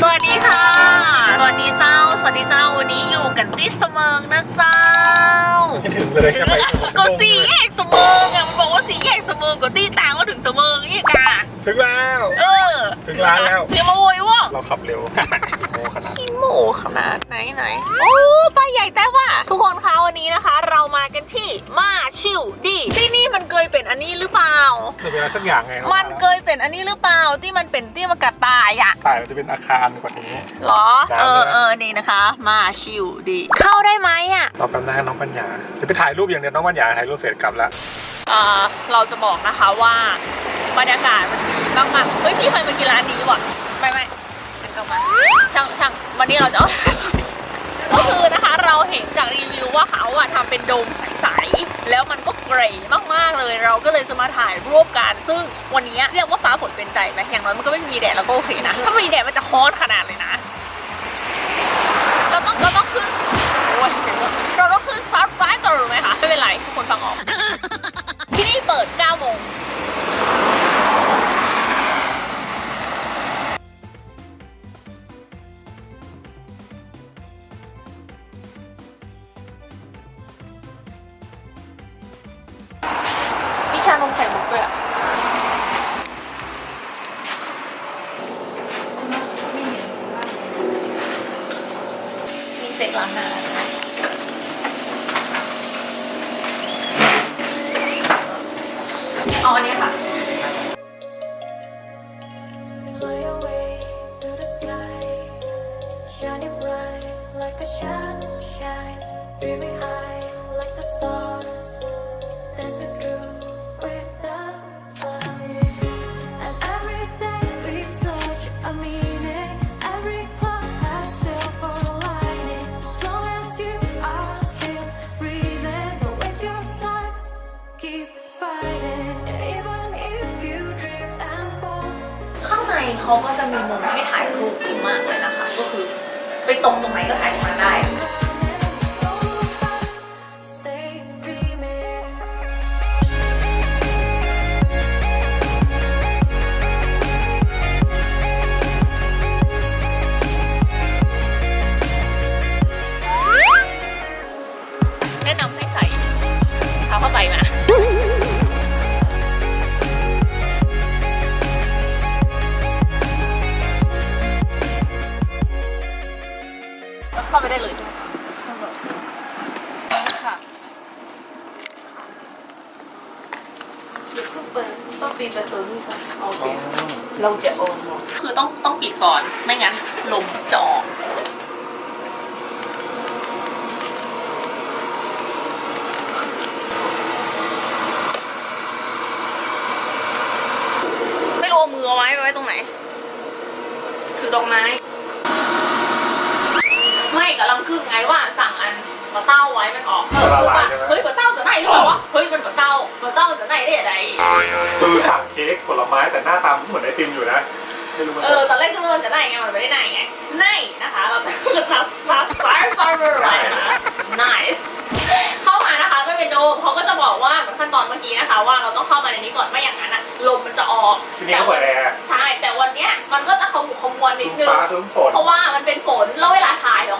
สวัสดีค่ะ สวัสดีเจ้า สวัสดีเจ้า วันนี้อยู่กันที่เสมิงนะเจ้าไม่ถึงเลยจะไปสมุทรก็สี่แยกเสมิงอะมันบอกว่าสี่แยกเสมิงก็ตีต่างว่าถึงเสมิงนี่กะ ถึงแล้ว เออถึงร้านแล้ว เดี๋ยวมาโวยวะเราขับเร็วโมขนาดขี้โมขนาดไหนไหนโอ้ป้ายใหญ่แต่ว่า ทุกคนคะวันนี้นะคะ เรามากันที่มาชิวดีที่นี่มันเคยเป็นอันนี้หรือเปล่าคือเป็นอะไรสักอย่างไงมันเคยเป็นอันนี้หรือเปล่าที่มันเป็นที่มันกระต่ายอะแต่มันจะเป็นอาคารกว่านี้หรอได้เออเลยเออนี่นะคะ มาชิวดี เข้าได้ไหมอะเราแป๊บนึงนะน้องปัญญาจะไปถ่ายรูปอย่างเดียวน้องปัญญาถ่ายรูปเสร็จกลับแล้วเอ่อเราจะบอกนะคะว่า บรรยากาศมันดีมากๆเฮ้ยพี่เคยมากินร้านนี้ป่ะไม่ไม่มันก็มาช่างช่างวันนี้เราจะ ก็คือนะคะเราเห็นจากรีวิวว่าเขาอะทำเป็นโดมใสๆแล้วมันก็เกรย์มากๆเลย เราก็เลยจะมาถ่ายรูปกัน ซึ่งวันนี้เรียกว่าฟ้าฝนเป็นใจไหมอย่างน้อยมันก็ไม่มีแดดแล้วก็โอเคนะ ถ้ามีแดดมันจะฮ้อนขนาดเลยนะ เราต้องเราต้องขึ้นโอ้ยเรถเราต้องขึ้นซับไฟเตอร์ไหมคะไม่เป็นไรทุกคนฟังออก ด้วยอะมีเศษล้างหน้าเอาอันนี้ค่ะ ข้างในเขาก็จะมีมุมให้ถ่ายรูปดีมากเลยนะคะ ก็คือไปตรงตรงไหนก็ถ่ายตรงนั้นได้ เราจะโอนหมดคือต้องต้องปิดก่อนไม่งั้นลมจะออกไม่รู้เอามือเอาไว้ไว้ตรงไหนถือดอกไม้ไม่กำลังคึ่งไงว่าสั่งอันปะเต้าไว้มันออกเออคือว่าเฮ้ยปะเต้าจะไห นหรือเปล่าวะเฮ้ยมันปะเต้าปะเต้าจะไหนได้ยังไงคือสั่งเค้กผลไม้แต่หน้าตาเหมือนไอติมอยู่นะไม่รู้มันเออตอนแรกก็มันจะได้ไงมันไม่ได้ได้ไงไนนะคะเราจะรับรับสายฟาร์เมอร์ไรนะคะ nice เข้ามานะคะก็เป็นโดมเขาก็จะบอกว่าเหมือนขั้นตอนเมื่อกี้นะคะ ว่าเราต้องเข้ามาในนี้ก่อนไม่อย่างนั้นอะลมมันจะออกทีนี้เขาเปิดแอร์ใช่แต่วันเนี้ยมันก็จะขมุกขมวนนิดนึง ฟ้าทึ้งฝนเพราะว่ามันเป็นฝนแล้วเวลาถ่ายออกมามั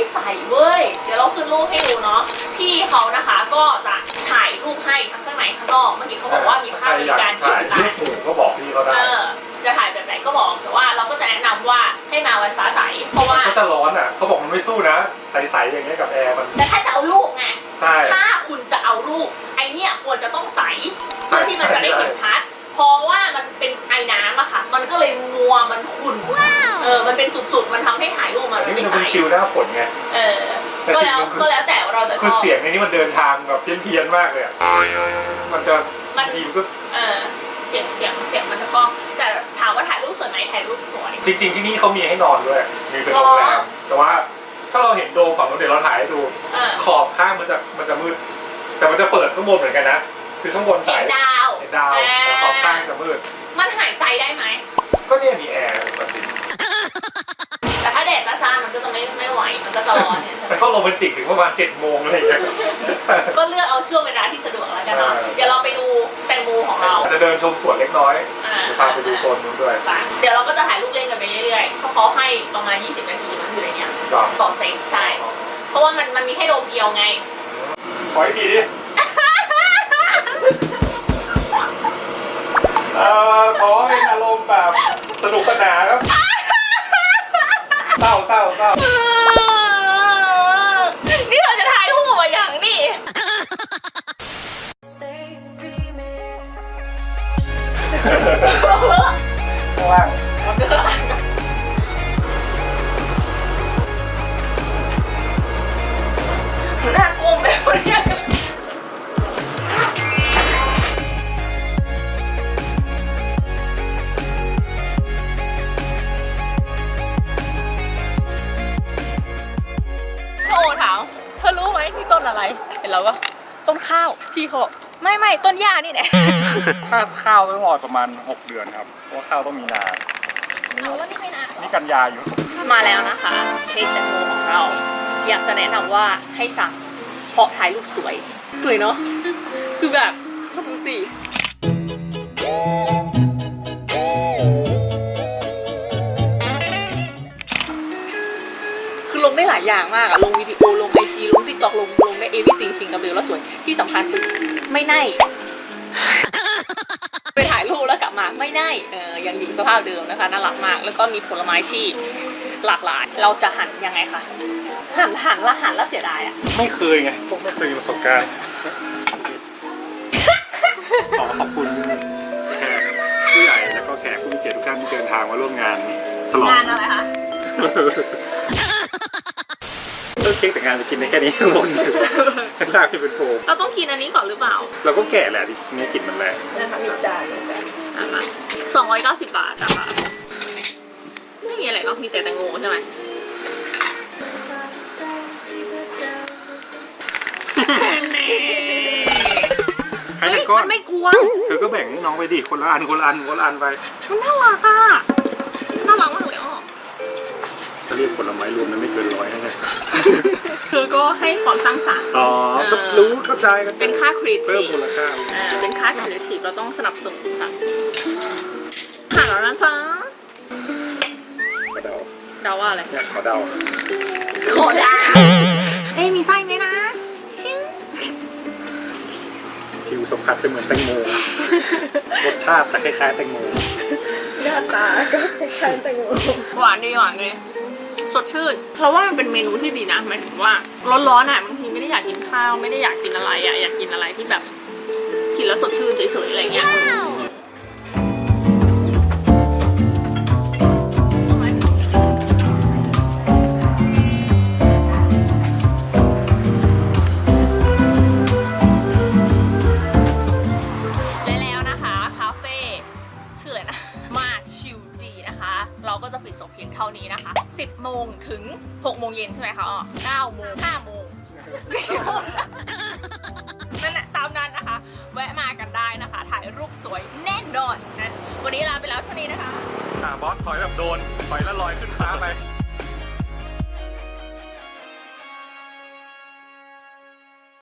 นไม่ใสเว้ย เดี๋ยวเราขึ้นรูปให้ดูเนาะ พี่เขานะคะก็จะถ่ายรูปให้ทั้งข้างในข้างนอก เมื่อกี้เขาบอกว่ามีค่าบริการถ่าย20บารูทปหมู่ก็บอกพี่เขาได้ เออ จะถ่ายแบบไหนก็บอก แต่ว่าเราก็จะแนะนำว่าให้มาวันฟ้าใส เพราะว่าก็จะร้อนอะ เขาบอกมันไม่สู้นะ ใสๆอย่างเงี้ยกับแอร์มัน แต่ถ้าจะเอาลูกไงใช่ถ้าคุณจะเอารูป ไอเนี่ยควรจะต้องใส เพื่อที่มันจะได้เห็นชัด เพราะว่ามันเป็นไอน้ำอะค่ะ มันก็เลยมัว มันขุ่น เออมันเป็นจุดๆมันทำให้ถ่ายรูปมาอันมันนี้ไม่มันใสเป็นคิวหน้าฝนไง เออแต่ก็สิ่งแล้วหนึ่งคือ ก็แล้วแต่ว่าเราจะชคืออบเสียงในนี้มันเดินทางแบบเพี้ยนๆมากเลยอะมันจะมันทีมนก็เออเสียงเสียงเสียงมันจะกล้องแต่ถามว่าถ่ายรูปสวยไหมถ่ายรูปสวย จริง ๆ ที่นี่เขามีให้นอนด้วย มีเป็นโรงแรอ๋มอ แต่ว่าถ้าเราเห็นโดมฝั่งนู้นเดี๋ยวเราถ่ายให้ดู เออขอบข้างมันจะมันจะมืด แต่มันจะเปิดข้างบนเหมือนกันนะ คือข้างบนใสเห็นดาว เห็นดาวแต่ขอบข้างจะมืด มันหายใจได้ไหมก็เนี่ยมีแอร์ปกติ แต่ถ้าแดดจ้าๆ มันก็จะไม่ไม่ไหวมันก็จะร้อนเนี่ยใช่ไหมมันก็โรแมนติกถึงประมาณเจ็ดโมงอะไรอย่างเงี้ย ก็เลือกเอาช่วงเวลาที่สะดวกแล้วกันเนาะ เออ เดี๋ยวเราไปดูแตงโมของเราจะเดินชมสวนเล็กน้อยอ่าจะพาไปดูโซนนู้นด้วยไปเดี๋ยวเราก็จะถ่ายรูปเล่นกันไปเรื่อยๆ เขาขอเขาให้ประมาณ 20 นาทีมันอยู่ในเนี้ยต่อต่อเซตใช่ เพราะว่ามันมันมีให้โดมเดียวไง ขออีกทีดิ ข้างล่างหน้ากลมเลยวันเนี้โอ้ถามเธอรู้ไหมนี่ต้นอะไร เห็นแล้วก็ต้นข้าว พี่เขาบอกไม่ไม่ต้นหญ้านี่แหละ ถ้าข้าวต้องรอประมาณ 6 เดือนครับ เพราะว่าข้าวต้องมีนา เอาแล้วนี่ไม่นานนี่กันยาอยู่ มาแล้วนะคะเค้กแตงโมของเรา อยากจะแนะนำว่าให้สั่งเพราะถ่ายรูปสวย สวยเนาะ คือแบบดูสิ คือลงได้หลายอย่างมากอะลงวิดีโอ ลงไอจีลงติ๊กต็อกลงลงได้เอวิติงชิงกับเบลแล้วสวย ที่สำคัญคือไม่ไหน ไปถ่ายรูปแล้วกลับมาไม่ได้เออยังอยู่สภาพเดิมนะคะน่ารักมาก แล้วก็มีผลไม้ที่หลากหลาย เราจะหั่นยังไงคะหั่นหั่นละหั่นแล้วเสียดายอะไม่เคยไงพวกไม่เคยมีประสบการณ์ขอขอบคุณแขกผู้ใหญ่แล้วก็แขกผู้มีเกียรติทุกท่านที่เดินทางมาร่วมงานฉลองงานอะไรคะ เออเค้กแต่งงานจะกินได้แค่นี้ข้างบนอยู่ข้างล่างที่เป็นโฟมเราต้องกินอันนี้ก่อนหรือเปล่าเราก็แกะแหละดิเนื้อกลิ่นมันแรงนะคะมีจานอะมาสองร้อยเก้าสิบบาทนะคะไม่มีอะไรเนาะมีแต่แตงโมใช่ไหมให้เฮ้แต่ยก้อนมันไม่กวงเธอก็แบ่งให้น้องไปดิคนละอันคนละอันคนละอันไปมันน่ารักอะ ผลไม้รวมนั้นไม่เกินร้อยนะเนี่ยคือก็ให้ความสร้างสรรค์อ๋อก็รู้เข้าใจกันเป็นค่าครีเอเพิ่มทีฟมูลค่าอ่าเป็นค่าครีเอทีฟเราต้องสนับสนุนค่ะหาแล้วนะจ๊ะขอเดาเดาว่าอะไรเนี่ยขอเดาโคดาเอ้ยมีไส้ไหมนะชิงผิวสัมผัสจะเหมือนแตงโมรสชาติแต่คล้ายๆแตงโมหน้าตาก็คล้ายๆแตงโมหวานดีหวานเลย สดชื่น เพราะว่ามันเป็นเมนูที่ดีนะหมายถึงว่าร้อนๆอะบางทีไม่ได้อยากกินข้าวไม่ได้อยากกินอะไรอะอยากกินอะไรที่แบบกินแล้วสดชื่นเฉยๆอะไรเงี้ย โดนถอยและลอยขึ้น